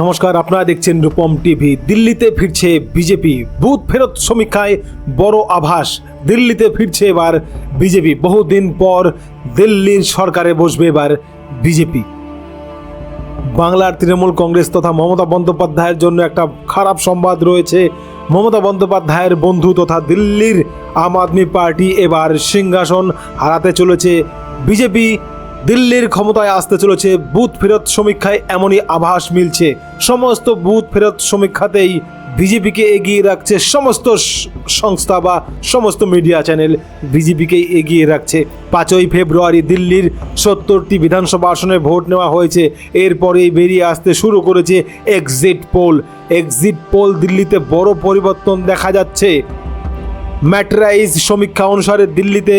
নমস্কার, আপনারা দেখছেন রূপম টিভি। দিল্লিতে ফিরছে বিজেপি। বুথ ফেরত সমীক্ষায় বড় আভাস। দিল্লিতে ফিরছে এবার বিজেপি। বহুদিন পর দিল্লির সরকারে বসবে এবার বিজেপি। বাংলার তৃণমূল কংগ্রেস তথা মমতা বন্দ্যোপাধ্যায়ের জন্য একটা খারাপ সংবাদ রয়েছে। মমতা বন্দ্যোপাধ্যায়ের বন্ধু তথা দিল্লির আম আদমি পার্টি এবার সিংহাসন হারাতে চলেছে। বিজেপি দিল্লির ক্ষমতায় আসতে চলেছে বুথ ফেরত সমীক্ষায় এমনই আভাস মিলছে। সমস্ত বুথ ফেরত সমীক্ষাতেই বিজেপিকে এগিয়ে রাখছে সমস্ত সংস্থা বা সমস্ত মিডিয়া চ্যানেল বিজেপিকে এগিয়ে রাখছে। পাঁচই ফেব্রুয়ারি দিল্লির সত্তরটি বিধানসভা আসনে ভোট নেওয়া হয়েছে। এরপরেই বেরিয়ে আসতে শুরু করেছে এক্সিট পোল এক্সিট পোল দিল্লিতে বড় পরিবর্তন দেখা যাচ্ছে। ম্যাট্রাইজ সমীক্ষা অনুসারে দিল্লিতে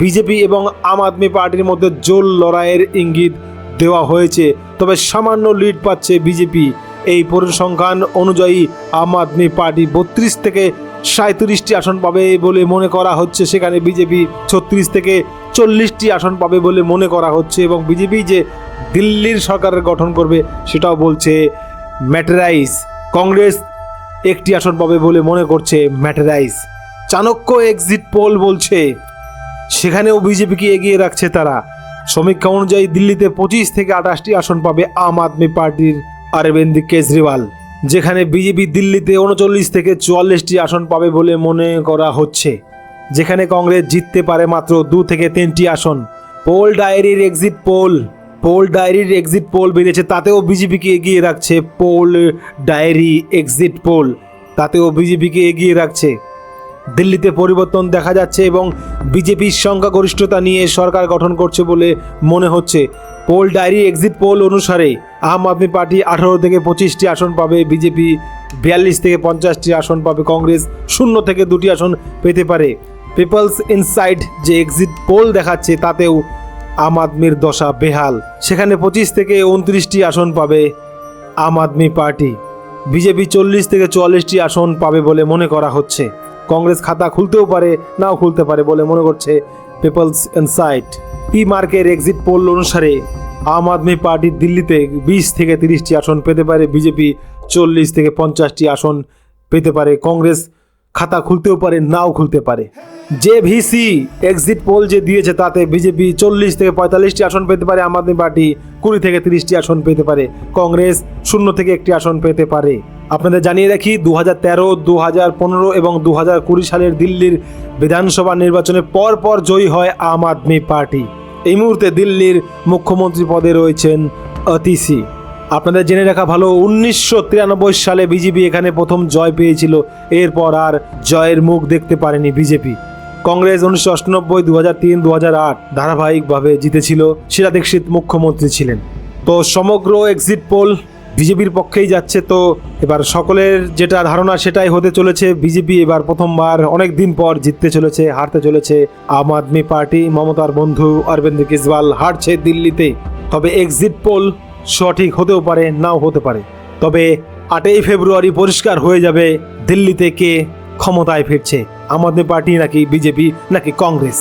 বিজেপি এবং আম আদমি পার্টির মধ্যে জোর লড়াইয়ের ইঙ্গিত দেওয়া হয়েছে। তবে সামান্য লিড পাচ্ছে বিজেপি। এই পরিসংখ্যান অনুযায়ী আম আদমি পার্টি বত্রিশ থেকে সাঁত্রিশটি আসন পাবে বলে মনে করা হচ্ছে। সেখানে বিজেপি ছত্রিশ থেকে চল্লিশটি আসন পাবে বলে মনে করা হচ্ছে এবং বিজেপি যে দিল্লির সরকারের গঠন করবে সেটাও বলছে ম্যাটেরাইজ কংগ্রেস একটি আসন পাবে বলে মনে করছে ম্যাটেরাইজ চাণক্য এক্সিট পোল বলছে সেখানেও বিজেপিকে এগিয়ে রাখছে তারা। সমীক্ষা অনুযায়ী দিল্লিতে পঁচিশ থেকে আঠাশটি আসন পাবে আম আদমি পার্টির অরবিন্দ কেজরিওয়াল, যেখানে বিজেপি দিল্লিতে উনচল্লিশ থেকে চুয়াল্লিশটি আসন পাবে বলে মনে করা হচ্ছে। যেখানে কংগ্রেস জিততে পারে মাত্র দু থেকে তিনটি আসন। পোল ডায়েরির এক্সিট পোল পোল ডায়েরির এক্সিট পোল বেরিয়েছে তাতেও বিজেপিকে এগিয়ে রাখছে পোল ডায়েরি এক্সিট পোল, তাতেও বিজেপিকে এগিয়ে রাখছে দিল্লিতে পরিবর্তন দেখা যাচ্ছে এবং বিজেপির সংখ্যাগরিষ্ঠতা নিয়ে সরকার গঠন করছে বলে মনে হচ্ছে। পোল ডায়েরি এক্সিট পোল অনুসারে আম আদমি পার্টি আঠারো থেকে পঁচিশটি আসন পাবে, বিজেপি বিয়াল্লিশ থেকে পঞ্চাশটি আসন পাবে, কংগ্রেস শূন্য থেকে দুটি আসন পেতে পারে। পিপলস ইনসাইড যে এক্সিট পোল দেখাচ্ছে তাতেও আম আদমির দশা বেহাল। সেখানে পঁচিশ থেকে উনত্রিশটি আসন পাবে আম আদমি পার্টি। বিজেপি চল্লিশ থেকে চুয়াল্লিশটি আসন পাবে বলে মনে করা হচ্ছে। কংগ্রেস খাতা খুলতেও পারে, নাও খুলতে পারে বলে মনে করছে পিপলস ইনসাইট পি মার্কের এক্সিট পোল অনুসারে আম আদমি পার্টি দিল্লিতে বিশ থেকে তিরিশটি আসন পেতে পারে, বিজেপি চল্লিশ থেকে পঞ্চাশটি আসন পেতে পারে, কংগ্রেস খাতা খুলতেও পারে, নাও খুলতে পারে। যে ভিসি এক্সিট পোল যে দিয়েছে তাতে বিজেপি চল্লিশ থেকে পঁয়তাল্লিশটি আসন পেতে পারে, আম আদমি পার্টি কুড়ি থেকে তিরিশটি আসন পেতে পারে, কংগ্রেস শূন্য থেকে একটি আসন পেতে পারে। আপনাদের জানিয়ে রাখি দু হাজার তেরো দু হাজার পনেরো এবং দু হাজার কুড়ি সালের দিল্লির বিধানসভা নির্বাচনে পর পর জয়ী হয় আম আদমি পার্টি। এই মুহূর্তে দিল্লির মুখ্যমন্ত্রী পদে রয়েছেন অতিসি আপনাদের জেনে রাখা ভালো, উনিশশো তিরানব্বই সালে বিজেপি এখানে প্রথম জয় পেয়েছিল, এরপর আর জয়ের মুখ দেখতে পারেনি বিজেপি। কংগ্রেস উনিশশো অষ্টানব্বই দু হাজার তিন দু হাজার আট ধারাবাহিকভাবে জিতেছিল শিলা দীক্ষিত মুখ্যমন্ত্রী ছিলেন। তো সমগ্র এক্সিট পোল বিজেপির পক্ষেই যাচ্ছে তো এবার সকলের যেটা ধারণা সেটাই হতে চলেছে। বিজেপি এবার প্রথমবার অনেক দিন পর জিততে চলেছে, হারতে চলেছে। আম আদমি পার্টি, মমতার বন্ধু অরবিন্দ কেজরিওয়াল হারছে দিল্লিতে। তবে এক্সিট পোল সঠিক হতেও পারে, নাও হতে পারে। তবে আটই ফেব্রুয়ারি পরিষ্কার হয়ে যাবে দিল্লিতে কে ক্ষমতায় ফিরছে। আম আদমি পার্টি নাকি বিজেপি, নাকি কংগ্রেস?